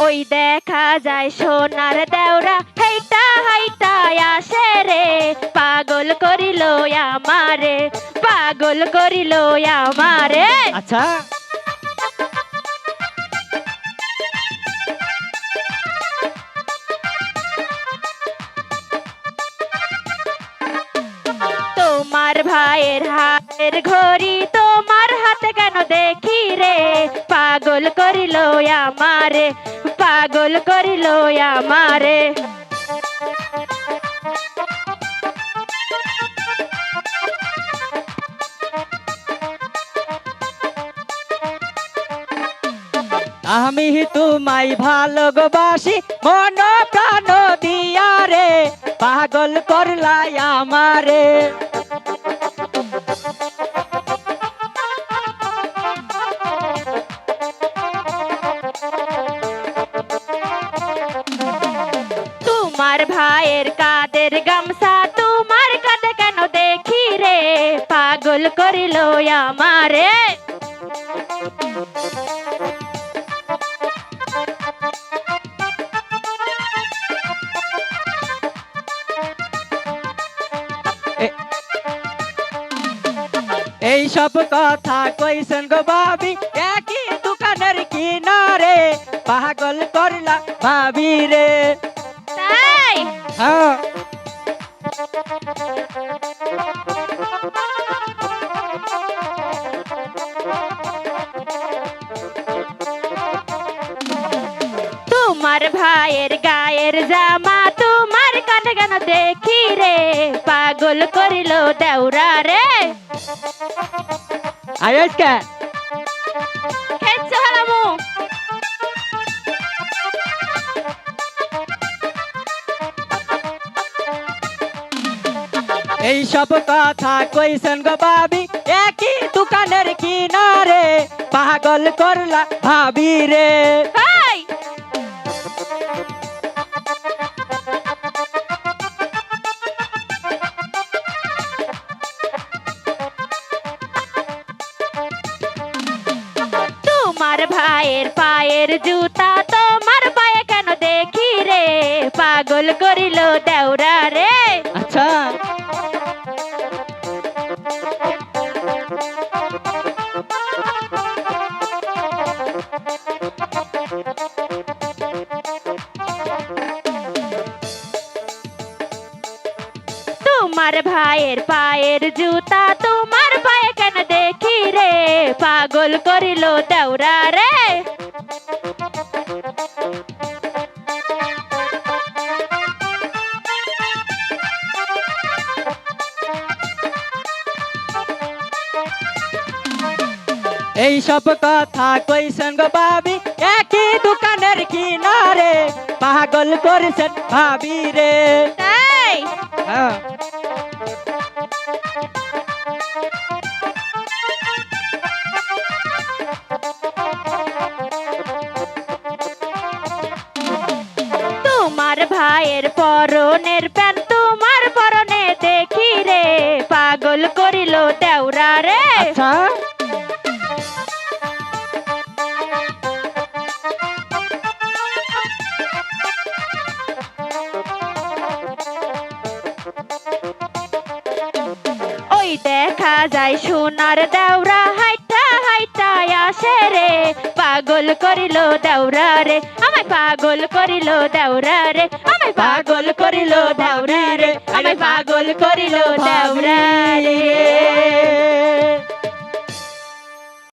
ওই দেখা যায় সোনার দেওরা হেইটা হাইটা আসে রে। পাগল করিল আমারে পাগল করিল আমারে। আচ্ছা। তোমার ভাইয়ের হাতের ঘড়ি তোমার করিল আমারে, পাগল করিল আমারে। আমি তোমায় ভালোবাসি, মন প্রাণ দিয়া রে, পাগল করলাই আমারে। তোমার ভাইয়ের কাদের গামছা? তোমার কাঁধে কেন দেখি রে? পাগল করিল আমারে। এই সব কথা কইছেন গো ভাবি, একই দোকানের কিনারে। পাগল করলা ভাবি রে। তাই হ্যাঁ। তোমার ভাইয়ের গায়ের জামা তোমার কেন দেখি রে? পাগল করিল দেউরা রে। খেচ্ছে এই সব কথা কইছেন গো ভাবি? একই দোকানের কিনারে পাগল করলা ভাবি রে। তোমার ভাইয়ের পায়ের জুতা তোমার পায়ে কেন দেখি রে? পাগল করিল দেউরা রে। তোমার ভাইয়ের পায়ের জুতা তোমার পায়ে কেন দেখি রে? পাগল করিল দেউরা রে। এই সব কথা কই সঙ্গ ভাবি একই দোকানের কিনারে পাগল করেছেন ভাবি রে। হ্যাঁ। তোমার ভাইয়ের পরনের প্যান্ট তোমার পরনে দেখি রে। পাগল করিল দেউরা রে। আচ্ছা। ওই দেখা যায় সোনার দেওরা হাইটা পাগল করিল দেউরা রে। আমায় পাগল করিল দেউরা রে। আমায় পাগল করিল দেউরা রে। আমায় পাগল করিল দেউরা রে।